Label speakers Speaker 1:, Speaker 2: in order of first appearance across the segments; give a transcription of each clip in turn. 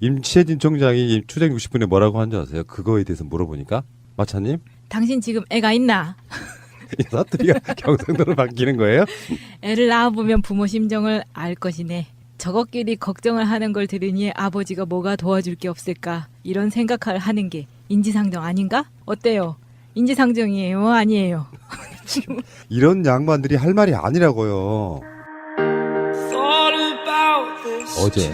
Speaker 1: 임채진 총장이 추정 60분에 뭐라고 한 줄 아세요? 그거에 대해서 물어보니까 마차님
Speaker 2: 당신 지금 애가 있나?
Speaker 1: 이 사투리가 경상도로 바뀌는 거예요?
Speaker 2: 애를 낳아보면 부모 심정을 알 것이네. 저것끼리 걱정을 하는 걸 들으니 아버지가 뭐가 도와줄 게 없을까 이런 생각을 하는 게 인지상정 아닌가? 어때요? 인지상정이에요? 아니에요?
Speaker 1: 이런 양반들이 할 말이 아니라고요. 어제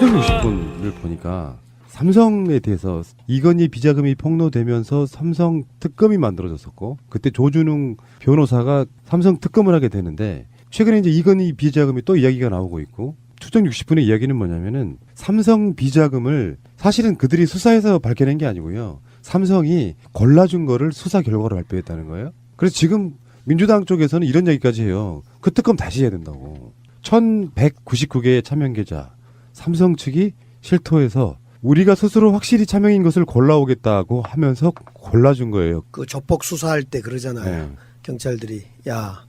Speaker 1: 추정 60분을 보니까 삼성에 대해서 이건희 비자금이 폭로되면서 삼성 특검이 만들어졌었고 그때 조준웅 변호사가 삼성 특검을 하게 되는데 최근에 이제 이건희 비자금이 또 이야기가 나오고 있고 추정 60분의 이야기는 뭐냐면은 삼성 비자금을 사실은 그들이 수사해서 밝혀낸 게 아니고요. 삼성이 골라준 거를 수사 결과로 발표했다는 거예요. 그래서 지금 민주당 쪽에서는 이런 얘기까지 해요. 그 특검 다시 해야 된다고. 1199개의 차명 계좌. 삼성 측이 실토해서 우리가 스스로 확실히 차명인 것을 골라오겠다고 하면서 골라준 거예요.
Speaker 3: 그 조폭 수사할 때 그러잖아요.
Speaker 1: 네.
Speaker 3: 경찰들이 야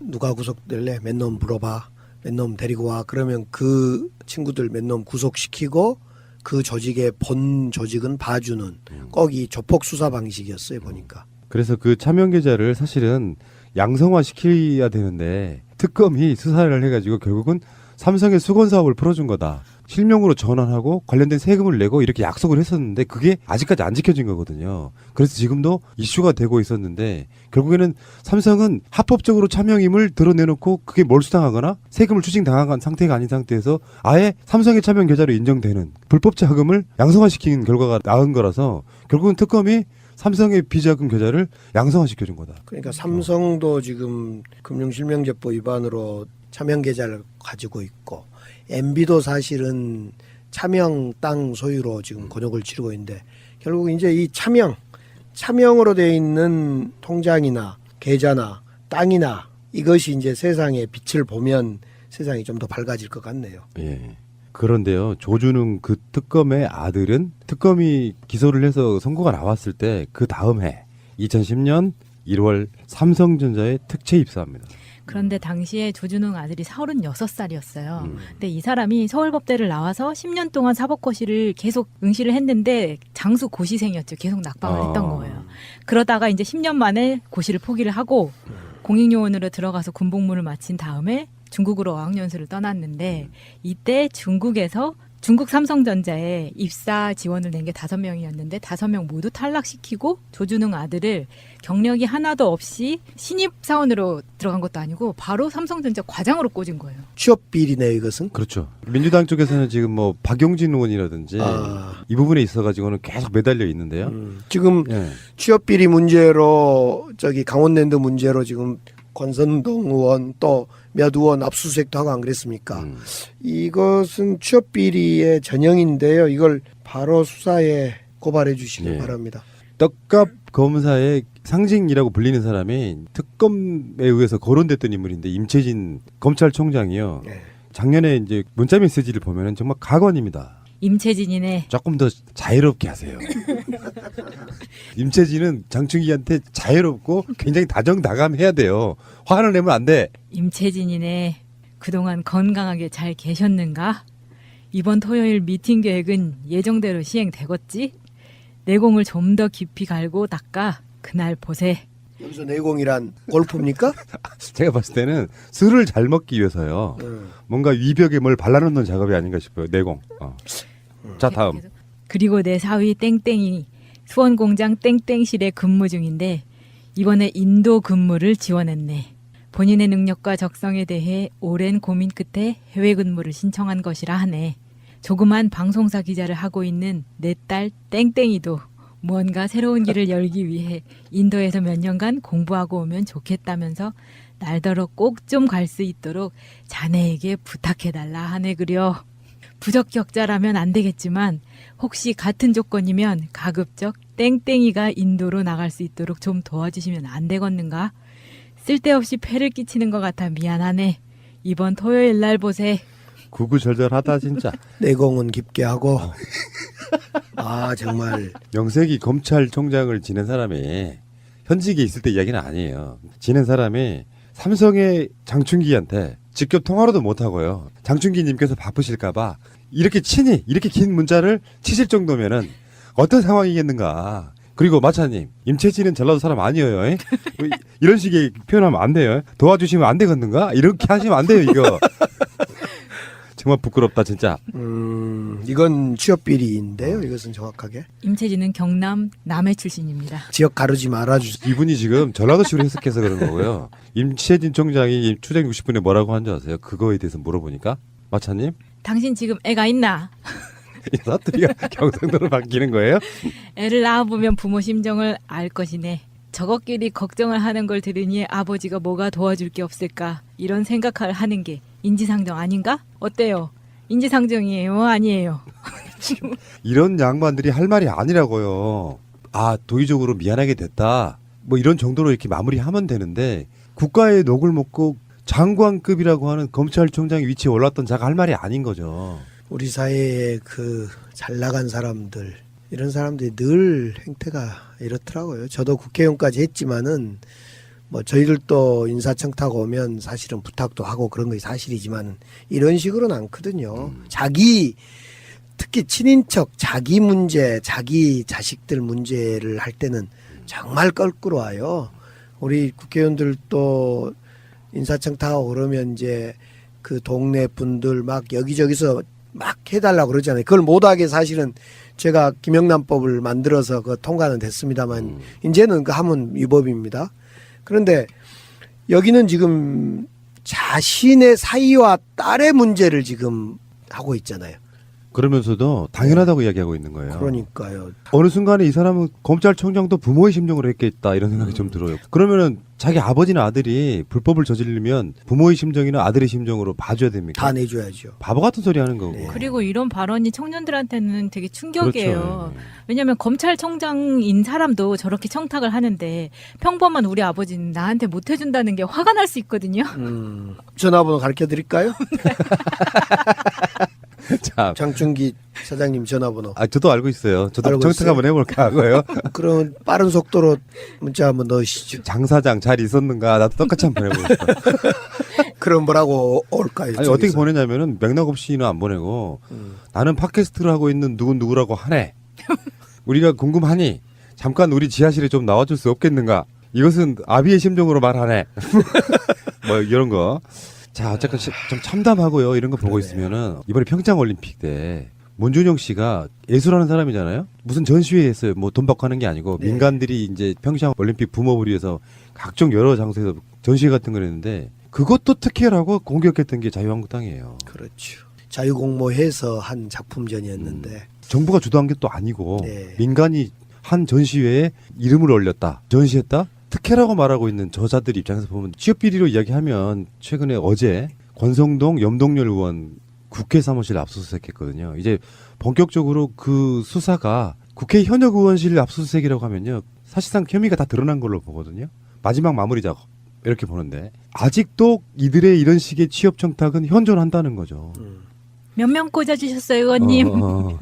Speaker 3: 누가 구속될래? 몇 놈 물어봐. 몇 놈 데리고 와. 그러면 그 친구들 몇 놈 구속시키고 그 조직의 본 조직은 봐주는 꼭이 조폭 수사 방식이었어요 보니까.
Speaker 1: 그래서 그 차명 계좌를 사실은 양성화 시켜야 되는데 특검이 수사를 해가지고 결국은 삼성의 수건 사업을 풀어준 거다. 실명으로 전환하고 관련된 세금을 내고 이렇게 약속을 했었는데 그게 아직까지 안 지켜진 거거든요. 그래서 지금도 이슈가 되고 있었는데 결국에는 삼성은 합법적으로 차명임을 드러내놓고 그게 몰수당하거나 세금을 추징당한 상태가 아닌 상태에서 아예 삼성의 차명 계좌로 인정되는 불법 자금을 양성화시키는 결과가 나온 거라서 결국은 특검이 삼성의 비자금 계좌를 양성화시켜준 거다.
Speaker 3: 그러니까 삼성도 지금 금융실명제법 위반으로 차명 계좌를 가지고 있고 MB도 사실은 차명 땅 소유로 지금 곤욕을 치르고 있는데 결국 이제 이 차명 차명으로 돼 있는 통장이나 계좌나 땅이나 이것이 이제 세상의 빛을 보면 세상이 좀 더 밝아질 것 같네요.
Speaker 1: 예. 그런데요, 조준웅 그 특검의 아들은 특검이 기소를 해서 선고가 나왔을 때 그 다음 해 2010년 1월 삼성전자에 특채 입사합니다.
Speaker 2: 그런데 당시에 조준웅 아들이 36살이었어요.
Speaker 1: 음.
Speaker 2: 근데 이 사람이 서울법대를 나와서 10년 동안 사법고시를 계속 응시를 했는데 장수 고시생이었죠. 계속 낙방을
Speaker 1: 아.
Speaker 2: 했던 거예요. 그러다가 이제 10년 만에 고시를 포기를 하고 공익요원으로 들어가서 군복무를 마친 다음에 중국으로 어학연수를 떠났는데 이때 중국에서 중국 삼성전자에 입사 지원을 낸 게 다섯 명이었는데 다섯 명 모두 탈락시키고 조준웅 아들을 경력이 하나도 없이 신입 사원으로 들어간 것도 아니고 바로 삼성전자 과장으로 꽂은 거예요.
Speaker 3: 취업 비리네 이것은.
Speaker 1: 그렇죠. 민주당 쪽에서는 지금 뭐 박용진 의원이라든지
Speaker 3: 아.
Speaker 1: 이 부분에 있어 가지고는 계속 매달려 있는데요.
Speaker 3: 음, 지금
Speaker 1: 예.
Speaker 3: 취업 비리 문제로 저기 강원랜드 문제로 지금 권선동 의원 또 몇 의원 압수수색도 하고 안 그랬습니까?
Speaker 1: 음.
Speaker 3: 이것은 취업 비리의 전형인데요. 이걸 바로 수사에 고발해 주시기
Speaker 1: 예.
Speaker 3: 바랍니다.
Speaker 1: 떡값 검사의 상징이라고 불리는 사람이 특검에 의해서 거론됐던 인물인데 임채진 검찰총장이요.
Speaker 3: 예.
Speaker 1: 작년에 이제 문자 메시지를 보면은 정말 가관입니다.
Speaker 2: 임채진이네.
Speaker 1: 조금 더 자유롭게 하세요. 임채진은 장충기한테 자유롭고 굉장히 다정다감해야 돼요. 화를 내면 안 돼.
Speaker 2: 임채진이네. 그동안 건강하게 잘 계셨는가? 이번 토요일 미팅 계획은 예정대로 시행되겠지? 내공을 좀 더 깊이 갈고 닦아 그날 보세.
Speaker 3: 여기서 내공이란 골프입니까?
Speaker 1: 제가 봤을 때는 술을 잘 먹기 위해서요.
Speaker 3: 음.
Speaker 1: 뭔가 위벽에 뭘 발라놓는 작업이 아닌가 싶어요. 내공. 어. 자 다음.
Speaker 2: 그리고 내 사위 땡땡이 수원 공장 땡땡실에 근무 중인데 이번에 인도 근무를 지원했네. 본인의 능력과 적성에 대해 오랜 고민 끝에 해외 근무를 신청한 것이라 하네. 조그만 방송사 기자를 하고 있는 내 딸 땡땡이도 무언가 새로운 길을 열기 위해 인도에서 몇 년간 공부하고 오면 좋겠다면서 날더러 꼭 좀 갈 수 있도록 자네에게 부탁해달라 하네 그려. 부적격자라면 안 되겠지만 혹시 같은 조건이면 가급적 땡땡이가 인도로 나갈 수 있도록 좀 도와주시면 안 되겠는가? 쓸데없이 폐를 끼치는 것 같아 미안하네. 이번 토요일 날 보세.
Speaker 1: 구구절절하다 진짜.
Speaker 3: 내공은 깊게 하고 아 정말
Speaker 1: 명색이 검찰총장을 지낸 사람이 현직에 있을 때 이야기는 아니에요. 지낸 사람이 삼성의 장충기한테 직접 통화로도 못 하고요. 장충기님께서 바쁘실까봐 이렇게 친히 이렇게 긴 문자를 치실 정도면은 어떤 상황이겠는가. 그리고 마차님, 임채진은 전라도 사람 아니에요. 에? 뭐 이- 이런 식의 표현하면 안 돼요. 도와주시면 안 되겠는가? 이렇게 하시면 안 돼요, 이거. 정말 부끄럽다, 진짜.
Speaker 3: 음, 이건 취업 비리인데요. 이것은 정확하게
Speaker 2: 임채진은 경남 남해 출신입니다.
Speaker 3: 지역 가르지 말아 주세요.
Speaker 1: 이분이 지금 전라도식으로 해석해서 그런 거고요. 임채진 총장이 추정 60분에 뭐라고 한 줄 아세요? 그거에 대해서 물어보니까 마차님
Speaker 2: 당신 지금 애가 있나?
Speaker 1: 이 사투리가 경상도로 바뀌는 거예요?
Speaker 2: 애를 낳아보면 부모 심정을 알 것이네. 저것끼리 걱정을 하는 걸 들으니 아버지가 뭐가 도와줄 게 없을까 이런 생각을 하는 게 인지상정 아닌가? 어때요? 인지상정이에요? 아니에요?
Speaker 1: 이런 양반들이 할 말이 아니라고요. 아 도의적으로 미안하게 됐다. 뭐 이런 정도로 이렇게 마무리하면 되는데 국가의 녹을 먹고 장관급이라고 하는 검찰총장의 위치에 올랐던 자가 할 말이 아닌 거죠.
Speaker 3: 우리 사회에 그잘 나간 사람들 이런 사람들이 늘 행태가 이렇더라고요. 저도 국회의원까지 했지만은 뭐 저희들도 인사청탁 오면 사실은 부탁도 하고 그런 것이 사실이지만 이런 식으로는 않거든요. 자기 특히 친인척 자기 문제 자기 자식들 문제를 할 때는 정말 껄끄러워요. 우리 국회의원들도 인사청탁하고 그러면 이제 그 동네 분들 막 여기저기서 막 해달라고 그러잖아요. 그걸 못하게 사실은 제가 김영란법을 만들어서 그 통과는 됐습니다만
Speaker 1: 음.
Speaker 3: 이제는 그 하면 위법입니다. 그런데 여기는 지금 자신의 사이와 딸의 문제를 지금 하고 있잖아요.
Speaker 1: 그러면서도 당연하다고 이야기하고 있는 거예요.
Speaker 3: 그러니까요.
Speaker 1: 어느 순간에 이 사람은 검찰총장도 부모의 심정으로 했겠다 이런 생각이 좀 들어요. 그러면은 자기 아버지나 아들이 불법을 저지르면 부모의 심정이나 아들의 심정으로 봐줘야 됩니까?
Speaker 3: 다 내줘야죠.
Speaker 1: 바보 같은 소리 하는 거고.
Speaker 3: 네.
Speaker 2: 그리고 이런 발언이 청년들한테는 되게 충격이에요.
Speaker 1: 그렇죠.
Speaker 2: 왜냐하면 검찰청장인 사람도 저렇게 청탁을 하는데 평범한 우리 아버지는 나한테 못 해준다는 게 화가 날 수 있거든요.
Speaker 3: 음, 전화번호 가르쳐 드릴까요?
Speaker 1: 자,
Speaker 3: 장충기 사장님 전화번호.
Speaker 1: 아 저도 알고 있어요. 저도
Speaker 3: 알고
Speaker 1: 정책
Speaker 3: 있어요?
Speaker 1: 한번 해볼까 하고요.
Speaker 3: 그럼 빠른 속도로 문자 한번 넣으시죠.
Speaker 1: 장 사장 잘 있었는가? 나도 똑같이 한번 해보고 싶어.
Speaker 3: 그럼 뭐라고 올까요?
Speaker 1: 아니 어떻게
Speaker 3: 저기서?
Speaker 1: 보내냐면은 맥락 없이는 안 보내고
Speaker 3: 음.
Speaker 1: 나는 팟캐스트를 하고 있는 누군 누구라고 하네. 우리가 궁금하니 잠깐 우리 지하실에 좀 나와줄 수 없겠는가? 이것은 아비의 심정으로 말하네. 뭐 이런 거. 자 어쨌든 시- 좀 참담하고요. 이런 거 보고 있으면은 이번에 평창 올림픽 때 문준영 씨가 예술하는 사람이잖아요. 무슨 전시회 했어요. 뭐돈 받고 하는 게 아니고
Speaker 3: 네.
Speaker 1: 민간들이 이제 평창 올림픽 붐업을 위해서 각종 여러 장소에서 전시회 같은 걸 했는데 그것도 특혜라고 공격했던 게 자유한국당이에요.
Speaker 3: 그렇죠. 자유공모해서 한 작품전이었는데
Speaker 1: 정부가 주도한 게 또 아니고
Speaker 3: 네.
Speaker 1: 민간이 한 전시회에 이름을 올렸다 전시했다 특혜라고 말하고 있는 저자들 입장에서 보면 취업 비리로 이야기하면 최근에 어제 권성동 염동열 의원 국회 사무실 압수수색했거든요. 이제 본격적으로 그 수사가 국회 현역 의원실 압수수색이라고 하면요 사실상 혐의가 다 드러난 걸로 보거든요. 마지막 마무리 작업 이렇게 보는데 아직도 이들의 이런 식의 취업 청탁은 현존한다는 거죠.
Speaker 3: 음.
Speaker 2: 몇명 꽂아주셨어요, 의원님?
Speaker 1: 어, 어, 어.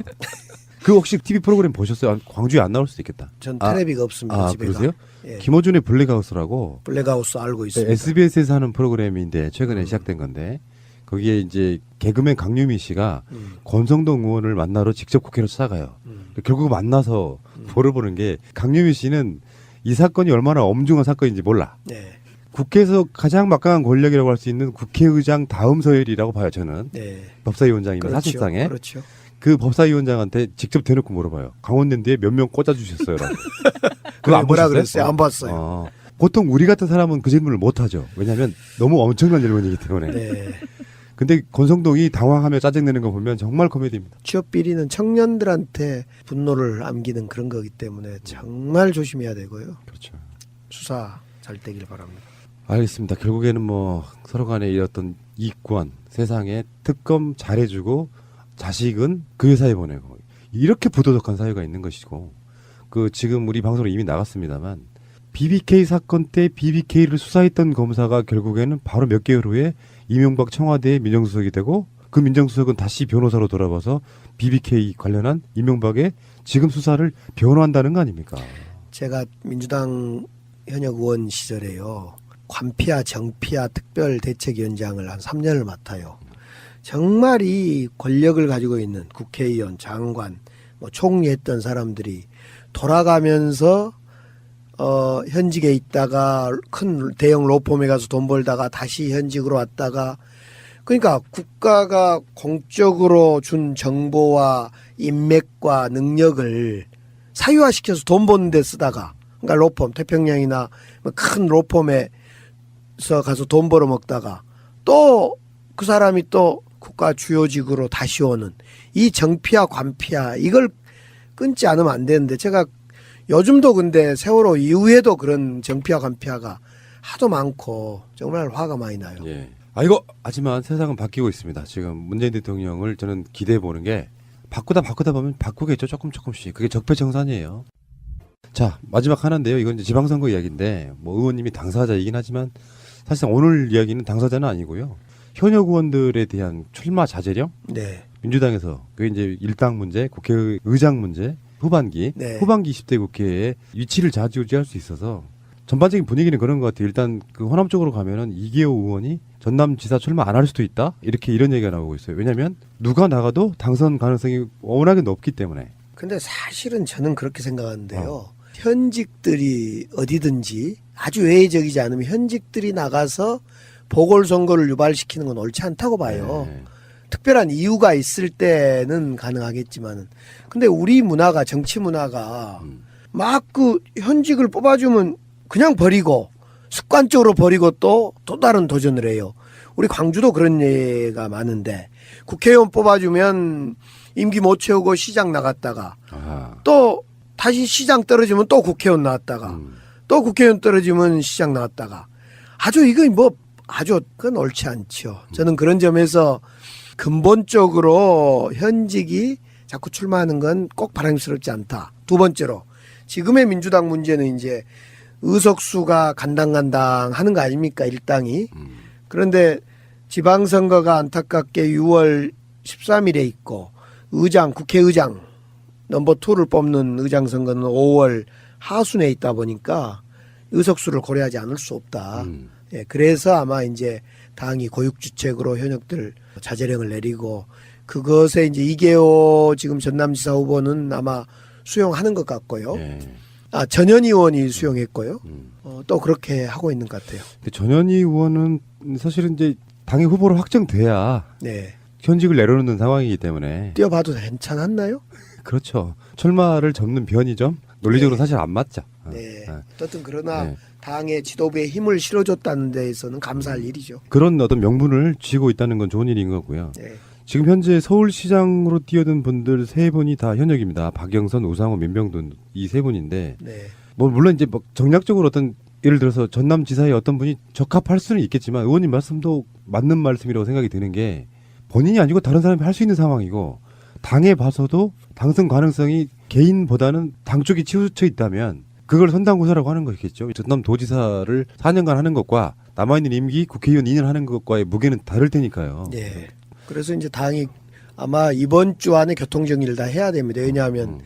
Speaker 1: 그 혹시 TV 프로그램 보셨어요? 아, 광주에 안 나올 수도 있겠다.
Speaker 3: 전
Speaker 1: 아,
Speaker 3: 테레비가 없습니다.
Speaker 1: 아
Speaker 3: 집에가.
Speaker 1: 그러세요?
Speaker 3: 예.
Speaker 1: 김호준의 블랙하우스라고
Speaker 3: 블랙하우스 알고 있습니다.
Speaker 1: SBS에서 하는 프로그램인데 최근에
Speaker 3: 음.
Speaker 1: 시작된 건데 거기에 이제 개그맨 강유미 씨가
Speaker 3: 음.
Speaker 1: 권성동 의원을 만나러 직접 국회로 찾아가요.
Speaker 3: 음.
Speaker 1: 결국 만나서 물어보는 게 강유미 씨는 이 사건이 얼마나 엄중한 사건인지 몰라.
Speaker 3: 네.
Speaker 1: 국회에서 가장 막강한 권력이라고 할 수 있는 국회의장 다음 서열이라고 봐요. 저는
Speaker 3: 네.
Speaker 1: 법사위원장이면
Speaker 3: 그렇죠.
Speaker 1: 사실상에
Speaker 3: 그렇죠.
Speaker 1: 그 법사위원장한테 직접 대놓고 물어봐요. 강원랜드에 몇 명 꽂아주셨어요라고. 그거 안
Speaker 3: 뭐라? 그랬어요? 안 봤어요.
Speaker 1: 어. 보통 우리 같은 사람은 그 질문을 못 하죠. 왜냐하면 너무 엄청난 질문이기 때문에.
Speaker 3: 네.
Speaker 1: 근데 권성동이 당황하며 짜증내는 거 보면 정말 코미디입니다.
Speaker 3: 취업 비리는 청년들한테 분노를 암기는 그런 거기 때문에 정말 조심해야 되고요.
Speaker 1: 그렇죠.
Speaker 3: 수사 잘 되길 바랍니다.
Speaker 1: 알겠습니다. 결국에는 뭐 서로 간에 이 어떤 이권 세상에 특검 잘해주고 자식은 그 회사에 보내고 이렇게 부도덕한 사회가 있는 것이고 그 지금 우리 방송으로 이미 나갔습니다만 BBK 사건 때 BBK를 수사했던 검사가 결국에는 바로 몇 개월 후에 이명박 청와대 민정수석이 되고 그 민정수석은 다시 변호사로 돌아와서 BBK 관련한 이명박의 지금 수사를 변호한다는 거 아닙니까?
Speaker 3: 제가 민주당 현역 의원 시절에요. 관피아 정피아 특별 대책위원장을 한 3년을 맡아요. 정말 이 권력을 가지고 있는 국회의원, 장관, 뭐 총리 했던 사람들이 돌아가면서 어 현직에 있다가 큰 대형 로펌에 가서 돈 벌다가 다시 현직으로 왔다가 그러니까 국가가 공적으로 준 정보와 인맥과 능력을 사유화시켜서 돈 버는 데 쓰다가 그러니까 로펌 태평양이나 뭐큰 로펌에서 가서 돈 벌어 먹다가 또 그 사람이 또 국가 주요직으로 다시 오는 이 정피와 관피와 이걸 끊지 않으면 안 되는데 제가 요즘도 근데 세월호 이후에도 그런 정피와 관피아가 하도 많고 정말 화가 많이 나요.
Speaker 1: 예. 아이고 하지만 세상은 바뀌고 있습니다. 지금 문재인 대통령을 저는 기대해 보는 게 바꾸다 바꾸다 보면 바꾸겠죠 조금 조금씩 그게 적폐청산이에요. 자 마지막 하나인데요. 이건 이제 지방선거 이야기인데 뭐 의원님이 당사자이긴 하지만 사실상 오늘 이야기는 당사자는 아니고요. 현역 의원들에 대한 출마 자제령
Speaker 3: 네.
Speaker 1: 민주당에서 그게 이제 일당 문제, 국회의장 문제, 후반기,
Speaker 3: 네.
Speaker 1: 후반기 20대 국회에 위치를 좌지우지할 수 있어서 전반적인 분위기는 그런 것 같아요. 일단 그 호남 쪽으로 가면은 이계호 의원이 전남지사 출마 안 할 수도 있다 이렇게 이런 얘기가 나오고 있어요. 왜냐하면 누가 나가도 당선 가능성이 워낙에 높기 때문에.
Speaker 3: 근데 사실은 저는 그렇게 생각하는데요. 현직들이 어디든지 아주 외적이지 않으면 현직들이 나가서 보궐선거를 유발시키는 건 옳지 않다고 봐요.
Speaker 1: 네.
Speaker 3: 특별한 이유가 있을 때는 가능하겠지만은. 근데 우리 문화가 정치 문화가
Speaker 1: 음.
Speaker 3: 막그 현직을 뽑아주면 그냥 버리고 습관적으로 버리고 또 또 다른 도전을 해요. 우리 광주도 그런 예가 많은데 국회의원 뽑아주면 임기 못 채우고 시장 나갔다가
Speaker 1: 아.
Speaker 3: 또 다시 시장 떨어지면 또 국회의원 나왔다가
Speaker 1: 음.
Speaker 3: 또 국회의원 떨어지면 시장 나왔다가 아주 이거 뭐 아주 그건 옳지 않죠. 저는 그런 점에서 근본적으로 현직이 자꾸 출마하는 건 꼭 바람스럽지 않다. 두 번째로 지금의 민주당 문제는 이제 의석수가 간당간당 하는 거 아닙니까 일당이
Speaker 1: 음.
Speaker 3: 그런데 지방선거가 안타깝게 6월 13일에 있고 의장 국회의장 넘버 투를 뽑는 의장 선거는 5월 하순에 있다 보니까 의석수를 고려하지 않을 수 없다.
Speaker 1: 음.
Speaker 3: 예, 그래서 아마 이제 당이 고육주책으로 현역들 자제령을 내리고 그것에 이제 이계호 지금 전남지사 후보는 아마 수용하는 것 같고요.
Speaker 1: 예.
Speaker 3: 아 전현 의원이 수용했고요.
Speaker 1: 음.
Speaker 3: 어, 또 그렇게 하고 있는 것 같아요.
Speaker 1: 근데 전현희 의원은 사실은 이제 당의 후보로 확정돼야
Speaker 3: 네,
Speaker 1: 현직을 내려놓는 상황이기 때문에
Speaker 3: 뛰어봐도 괜찮았나요?
Speaker 1: 그렇죠. 출마를 접는 변이점 논리적으로
Speaker 3: 네.
Speaker 1: 사실 안 맞죠. 어,
Speaker 3: 네.
Speaker 1: 어.
Speaker 3: 어쨌든 그러나
Speaker 1: 네.
Speaker 3: 당의 지도부에 힘을 실어줬다는 데에서는 감사할 일이죠.
Speaker 1: 그런 어떤 명분을 쥐고 있다는 건 좋은 일인 거고요.
Speaker 3: 네.
Speaker 1: 지금 현재 서울시장으로 뛰어든 분들 세 분이 다 현역입니다. 박영선, 우상호, 민병돈 이 세 분인데
Speaker 3: 네.
Speaker 1: 뭐 물론 이제 뭐 정략적으로 어떤 예를 들어서 전남지사의 어떤 분이 적합할 수는 있겠지만 의원님 말씀도 맞는 말씀이라고 생각이 드는 게 본인이 아니고 다른 사람이 할 수 있는 상황이고 당에 봐서도 당선 가능성이 개인보다는 당 쪽이 치우쳐 있다면 그걸 선당구사라고 하는 것이겠죠. 전남 도지사를 4년간 하는 것과 남아있는 임기 국회의원 2년 하는 것과의 무게는 다를 테니까요.
Speaker 3: 네. 그래서 이제 당이 아마 이번 주 안에 교통정리를 다 해야 됩니다. 왜냐하면
Speaker 1: 음.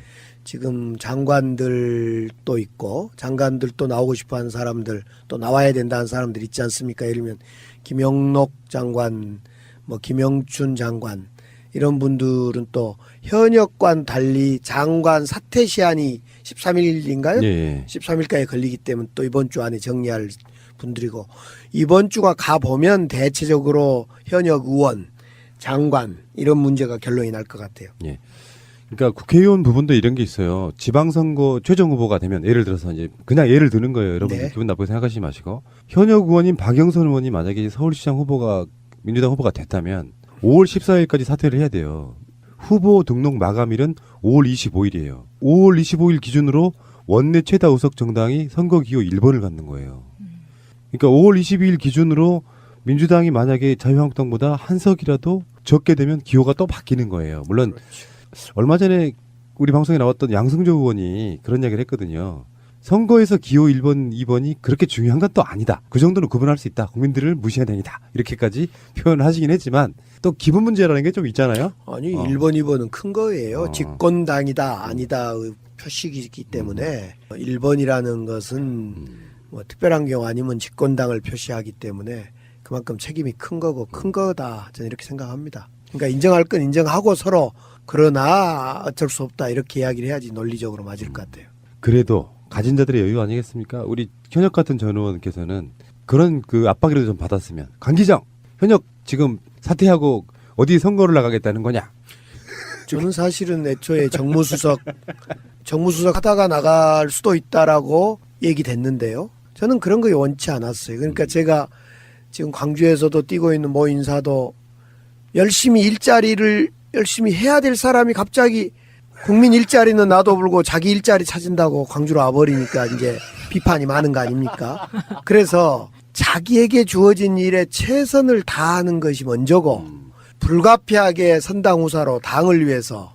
Speaker 3: 지금 장관들도 있고 장관들도 나오고 싶어 하는 사람들 또 나와야 된다는 사람들 있지 않습니까? 예를 들면 김영록 장관, 뭐 김영춘 장관 이런 분들은 또 현역과는 달리 장관 사퇴 시한이 13일인가요?
Speaker 1: 예, 예.
Speaker 3: 13일까지 걸리기 때문에 또 이번 주 안에 정리할 분들이고 이번 주가 가 보면 대체적으로 현역 의원, 장관 이런 문제가 결론이 날 것 같아요.
Speaker 1: 예. 그러니까 국회의원 부분도 이런 게 있어요. 지방선거 최종 후보가 되면 예를 들어서 이제 그냥 예를 드는 거예요. 여러분
Speaker 3: 네.
Speaker 1: 기분 나쁘게 생각하시지 마시고 현역 의원인 박영선 의원이 만약에 서울시장 후보가 민주당 후보가 됐다면 5월 14일까지 사퇴를 해야 돼요. 후보 등록 마감일은 5월 25일이에요. 5월 25일 기준으로 원내 최다 의석 정당이 선거 기호 1번을 갖는 거예요. 그러니까 5월 22일 기준으로 민주당이 만약에 자유한국당보다 한 석이라도 적게 되면 기호가 또 바뀌는 거예요. 물론 얼마 전에 우리 방송에 나왔던 양승조 의원이 그런 이야기를 했거든요. 선거에서 기호 1번, 2번이 그렇게 중요한 건 또 아니다. 그 정도는 구분할 수 있다. 국민들을 무시해야 됩니다. 이렇게까지 표현을 하시긴 했지만 또 기분 문제라는 게 좀 있잖아요.
Speaker 3: 아니
Speaker 1: 어.
Speaker 3: 1번, 2번은 큰 거예요.
Speaker 1: 어.
Speaker 3: 집권당이다 아니다의 표식이기 때문에 1번이라는 것은
Speaker 1: 음.
Speaker 3: 뭐 특별한 경우 아니면 집권당을 표시하기 때문에 그만큼 책임이 큰 거고 큰 거다 저는 이렇게 생각합니다. 그러니까 인정할 건 인정하고 서로 그러나 어쩔 수 없다 이렇게 이야기를 해야지 논리적으로 맞을 것 같아요.
Speaker 1: 그래도 가진 자들의 여유 아니겠습니까? 우리 현역 같은 전 의원께서는 그런 그 압박이라도 좀 받았으면 강기정 현역 지금 사퇴하고 어디 선거를 나가겠다는 거냐?
Speaker 3: 저는 사실은 애초에 정무수석 정무수석 하다가 나갈 수도 있다라고 얘기됐는데요. 저는 그런 거 원치 않았어요. 그러니까 제가 지금 광주에서도 뛰고 있는 모 인사도 열심히 일자리를 열심히 해야 될 사람이 갑자기 국민 일자리는 놔둬불고 자기 일자리 찾은다고 광주로 와버리니까 이제 비판이 많은 거 아닙니까? 그래서 자기에게 주어진 일에 최선을 다하는 것이 먼저고 불가피하게 선당후사로 당을 위해서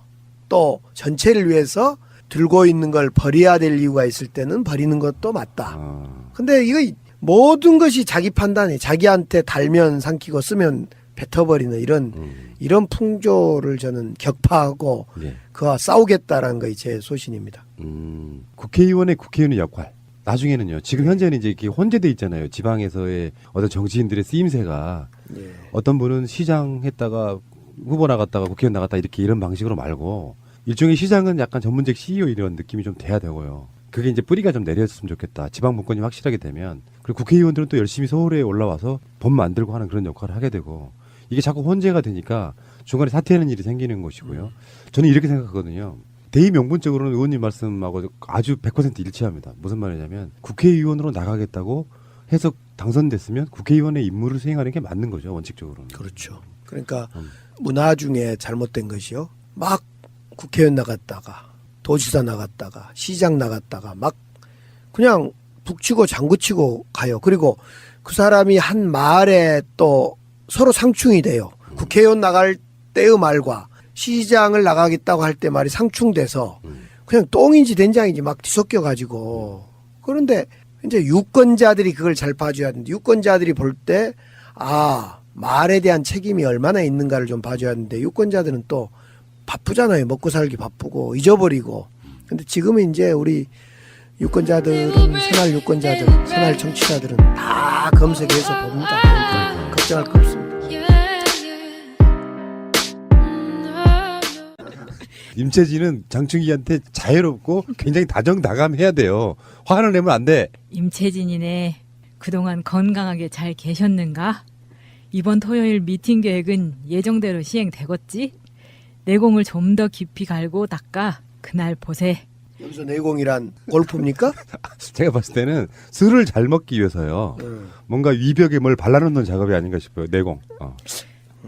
Speaker 3: 또 전체를 위해서 들고 있는 걸 버려야 될 이유가 있을 때는 버리는 것도 맞다.
Speaker 1: 아,
Speaker 3: 근데 이거 모든 것이 자기 판단이 자기한테 달면 삼키고 쓰면 뱉어버리는 이런
Speaker 1: 음,
Speaker 3: 이런 풍조를 저는 격파하고
Speaker 1: 예.
Speaker 3: 그와 싸우겠다라는 것이 제 소신입니다.
Speaker 1: 음, 국회의원의 국회의원의 역할. 나중에는요. 지금 현재는 이제 이렇게 혼재돼 있잖아요. 지방에서의 어떤 정치인들의 쓰임새가
Speaker 3: 예.
Speaker 1: 어떤 분은 시장 했다가 후보 나갔다가 국회의원 나갔다 이렇게 이런 방식으로 말고 일종의 시장은 약간 전문직 CEO 이런 느낌이 좀 돼야 되고요. 그게 이제 뿌리가 좀 내려졌으면 좋겠다. 지방 문건이 확실하게 되면 그리고 국회의원들은 또 열심히 서울에 올라와서 법 만들고 하는 그런 역할을 하게 되고 이게 자꾸 혼재가 되니까 중간에 사퇴하는 일이 생기는 것이고요. 저는 이렇게 생각하거든요. 대의 명분적으로는 의원님 말씀하고 아주 100% 일치합니다. 무슨 말이냐면 국회의원으로 나가겠다고 해서 당선됐으면 국회의원의 임무를 수행하는 게 맞는 거죠 원칙적으로는.
Speaker 3: 그렇죠. 그러니까
Speaker 1: 음.
Speaker 3: 문화 중에 잘못된 것이요. 막 국회의원 나갔다가 도지사 나갔다가 시장 나갔다가 막 그냥 북치고 장구치고 가요. 그리고 그 사람이 한 말에 또 서로 상충이 돼요. 국회의원 나갈 때의 말과 시장을 나가겠다고 할 때 말이 상충돼서
Speaker 1: 음.
Speaker 3: 그냥 똥인지 된장인지 막 뒤섞여 가지고 그런데 이제 유권자들이 그걸 잘 봐줘야 하는데 유권자들이 볼 때 아 말에 대한 책임이 얼마나 있는가를 좀 봐줘야 하는데 유권자들은 또 바쁘잖아요 먹고 살기 바쁘고 잊어버리고 근데 지금은 이제 우리 유권자들은 새날 유권자들 새날 정치자들은 다 검색해서 봅니다 걱정할 거 없습니다.
Speaker 1: 임채진은 장충기한테 자유롭고 굉장히 다정다감해야 돼요. 화를 내면 안 돼.
Speaker 2: 임채진이네. 그동안 건강하게 잘 계셨는가? 이번 토요일 미팅 계획은 예정대로 시행되겠지? 내공을 좀 더 깊이 갈고 닦아 그날 보세.
Speaker 3: 여기서 내공이란 골프입니까?
Speaker 1: 제가 봤을 때는 술을 잘 먹기 위해서요.
Speaker 3: 음.
Speaker 1: 뭔가 위벽에 뭘 발라놓는 작업이 아닌가 싶어요. 내공. 어.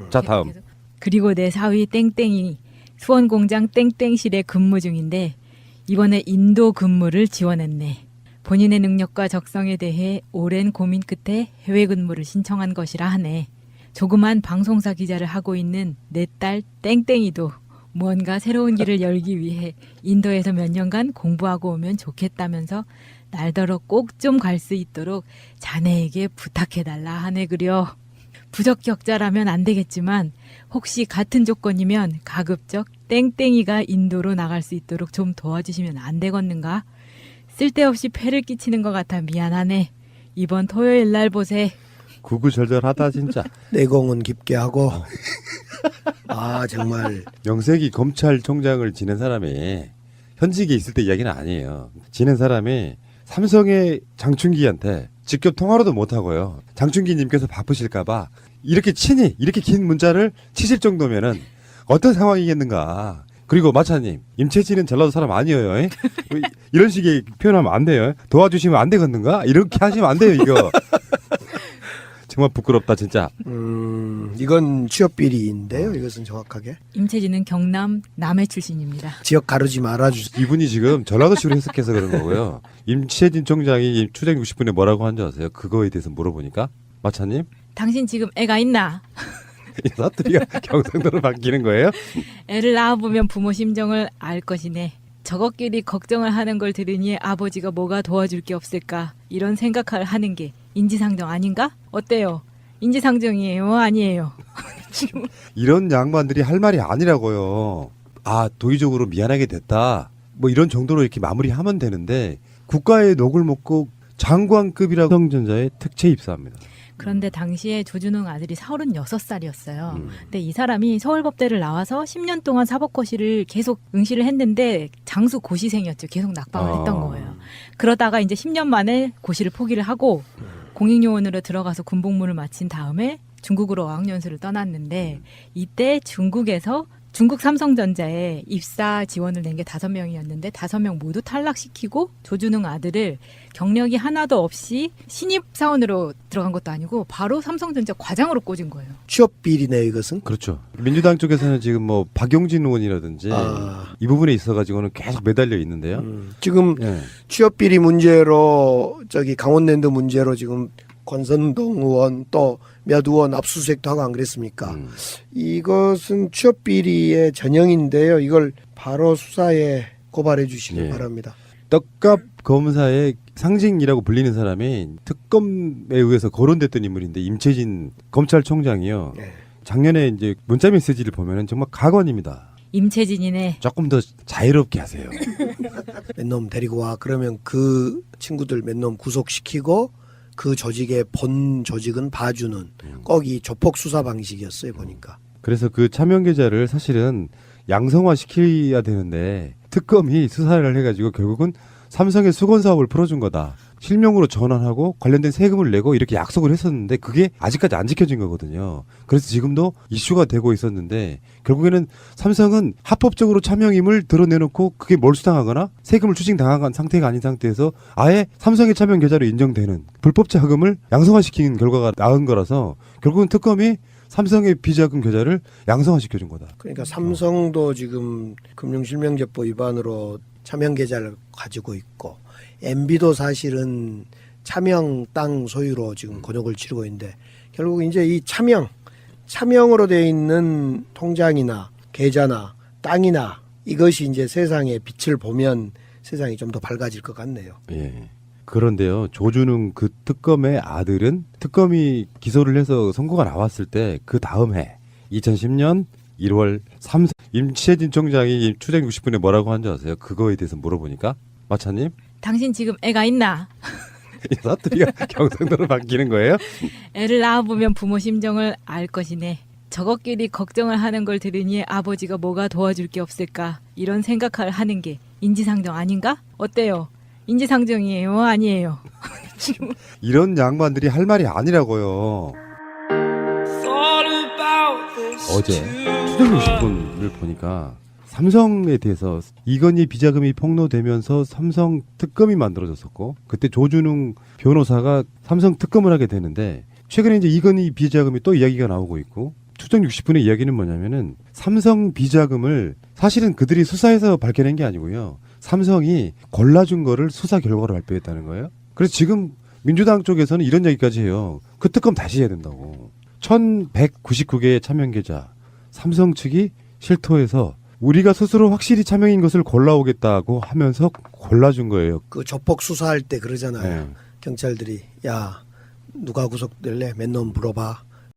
Speaker 1: 자 다음.
Speaker 2: 그리고 내 사위 땡땡이 수원 공장 땡땡실에 근무 중인데 이번에 인도 근무를 지원했네. 본인의 능력과 적성에 대해 오랜 고민 끝에 해외 근무를 신청한 것이라 하네. 조그만 방송사 기자를 하고 있는 내 딸 땡땡이도 무언가 새로운 길을 열기 위해 인도에서 몇 년간 공부하고 오면 좋겠다면서 날더러 꼭 좀 갈 수 있도록 자네에게 부탁해달라 하네 그려. 부적격자라면 안 되겠지만 혹시 같은 조건이면 가급적 땡땡이가 인도로 나갈 수 있도록 좀 도와주시면 안 되겠는가? 쓸데없이 폐를 끼치는 것 같아 미안하네. 이번 토요일 날 보세.
Speaker 1: 구구절절하다 진짜.
Speaker 3: 내공은 깊게 하고 아 정말
Speaker 1: 명색이 검찰총장을 지낸 사람이 현직에 있을 때 이야기는 아니에요. 지낸 사람이 삼성의 장충기한테 직접 통화로도 못 하고요. 장충기님께서 바쁘실까봐 이렇게 친히 이렇게 긴 문자를 치실 정도면은 어떤 상황이겠는가. 그리고 마차님, 임채진은 전라도 사람 아니에요. 에? 뭐 이- 이런 식의 표현하면 안 돼요. 도와주시면 안 되겠는가? 이렇게 하시면 안 돼요, 이거. 정말 부끄럽다, 진짜.
Speaker 3: 음, 이건 취업 비리인데요. 이것은 정확하게
Speaker 2: 임채진은 경남 남해 출신입니다.
Speaker 3: 지역 가르지 말아 주세요.
Speaker 1: 이분이 지금 전라도식으로 해석해서 그런 거고요. 임채진 총장이 추정 60분에 뭐라고 한 줄 아세요? 그거에 대해서 물어보니까 마차님
Speaker 2: 당신 지금 애가 있나?
Speaker 1: 이 사투리가 경상도로 바뀌는 거예요?
Speaker 2: 애를 낳아보면 부모 심정을 알 것이네. 저것끼리 걱정을 하는 걸 들으니 아버지가 뭐가 도와줄 게 없을까 이런 생각을 하는 게 인지상정 아닌가? 어때요? 인지상정이에요? 아니에요?
Speaker 1: 이런 양반들이 할 말이 아니라고요. 아 도의적으로 미안하게 됐다. 뭐 이런 정도로 이렇게 마무리하면 되는데 국가의 녹을 먹고 장관급이라고 성전자의 특채 입사합니다.
Speaker 2: 그런데 당시에 조준웅 아들이 36살이었어요.
Speaker 1: 음.
Speaker 2: 근데 이 사람이 서울법대를 나와서 10년 동안 사법고시를 계속 응시를 했는데 장수 고시생이었죠. 계속 낙방을
Speaker 1: 아.
Speaker 2: 했던 거예요. 그러다가 이제 10년 만에 고시를 포기를 하고 공익요원으로 들어가서 군복무를 마친 다음에 중국으로 어학연수를 떠났는데 이때 중국에서 중국 삼성전자에 입사 지원을 낸 게 다섯 명이었는데 다섯 명 모두 탈락시키고 조준웅 아들을 경력이 하나도 없이 신입 사원으로 들어간 것도 아니고 바로 삼성전자 과장으로 꽂은 거예요.
Speaker 3: 취업 비리네 이것은.
Speaker 1: 그렇죠. 민주당 쪽에서는 지금 뭐 박용진 의원이라든지
Speaker 3: 아.
Speaker 1: 이 부분에 있어 가지고는 계속 매달려 있는데요.
Speaker 3: 음, 지금
Speaker 1: 예.
Speaker 3: 취업 비리 문제로 저기 강원랜드 문제로 지금 권선동 의원 또 몇 의원 압수수색도 하고 안 그랬습니까?
Speaker 1: 음.
Speaker 3: 이것은 취업 비리의 전형인데요. 이걸 바로 수사에 고발해 주시기
Speaker 1: 예.
Speaker 3: 바랍니다.
Speaker 1: 떡값 검사의 상징이라고 불리는 사람이 특검에 의해서 거론됐던 인물인데 임채진 검찰총장이요.
Speaker 3: 네.
Speaker 1: 작년에 이제 문자 메시지를 보면은 정말 가관입니다.
Speaker 2: 임채진이네.
Speaker 1: 조금 더 자유롭게 하세요.
Speaker 3: 몇놈 데리고 와. 그러면 그 친구들 몇놈 구속시키고 그 조직의 본 조직은 봐주는
Speaker 1: 음.
Speaker 3: 꼭이 조폭 수사 방식이었어요 보니까.
Speaker 1: 그래서 그 차명 계좌를 사실은 양성화 시켜야 되는데 특검이 수사를 해가지고 결국은 삼성의 수건 사업을 풀어준 거다. 실명으로 전환하고 관련된 세금을 내고 이렇게 약속을 했었는데 그게 아직까지 안 지켜진 거거든요. 그래서 지금도 이슈가 되고 있었는데 결국에는 삼성은 합법적으로 차명임을 드러내놓고 그게 몰수당하거나 세금을 추징당한 상태가 아닌 상태에서 아예 삼성의 차명 계좌로 인정되는 불법 자금을 양성화시킨 결과가 나온 거라서 결국은 특검이 삼성의 비자금 계좌를 양성화시켜준 거다.
Speaker 3: 그러니까 삼성도 지금 금융실명제법 위반으로 차명 계좌를 가지고 있고 MB도 사실은 차명 땅 소유로 지금 곤욕을 치르고 있는데 결국 이제 이 차명 차명으로 돼 있는 통장이나 계좌나 땅이나 이것이 이제 세상에 빛을 보면 세상이 좀 더 밝아질 것 같네요.
Speaker 1: 예. 그런데요, 조준웅 그 특검의 아들은 특검이 기소를 해서 선고가 나왔을 때 그 다음 해 2010년 1월 3 임채진 총장이 추정 60분에 뭐라고 한 줄 아세요? 그거에 대해서 물어보니까 마차님
Speaker 2: 당신 지금 애가 있나?
Speaker 1: 이 사투리가 경상도로 바뀌는 거예요?
Speaker 2: 애를 낳아보면 부모 심정을 알 것이네. 저것끼리 걱정을 하는 걸 들으니 아버지가 뭐가 도와줄 게 없을까 이런 생각을 하는 게 인지상정 아닌가? 어때요? 인지상정이에요? 아니에요?
Speaker 1: 이런 양반들이 할 말이 아니라고요. 어제 추정 60분을 보니까 삼성에 대해서 이건희 비자금이 폭로되면서 삼성 특검이 만들어졌었고 그때 조준웅 변호사가 삼성 특검을 하게 되는데 최근에 이제 이건희 비자금이 또 이야기가 나오고 있고 추정 60분의 이야기는 뭐냐면은 삼성 비자금을 사실은 그들이 수사해서 밝혀낸 게 아니고요. 삼성이 골라준 거를 수사 결과로 발표했다는 거예요. 그래서 지금 민주당 쪽에서는 이런 얘기까지 해요. 그 특검 다시 해야 된다고. 1199개의 차명 계좌. 삼성 측이 실토해서 우리가 스스로 확실히 차명인 것을 골라오겠다고 하면서 골라준 거예요.
Speaker 3: 그 조폭 수사할 때 그러잖아요.
Speaker 1: 네.
Speaker 3: 경찰들이 야 누가 구속될래? 몇놈 물어봐.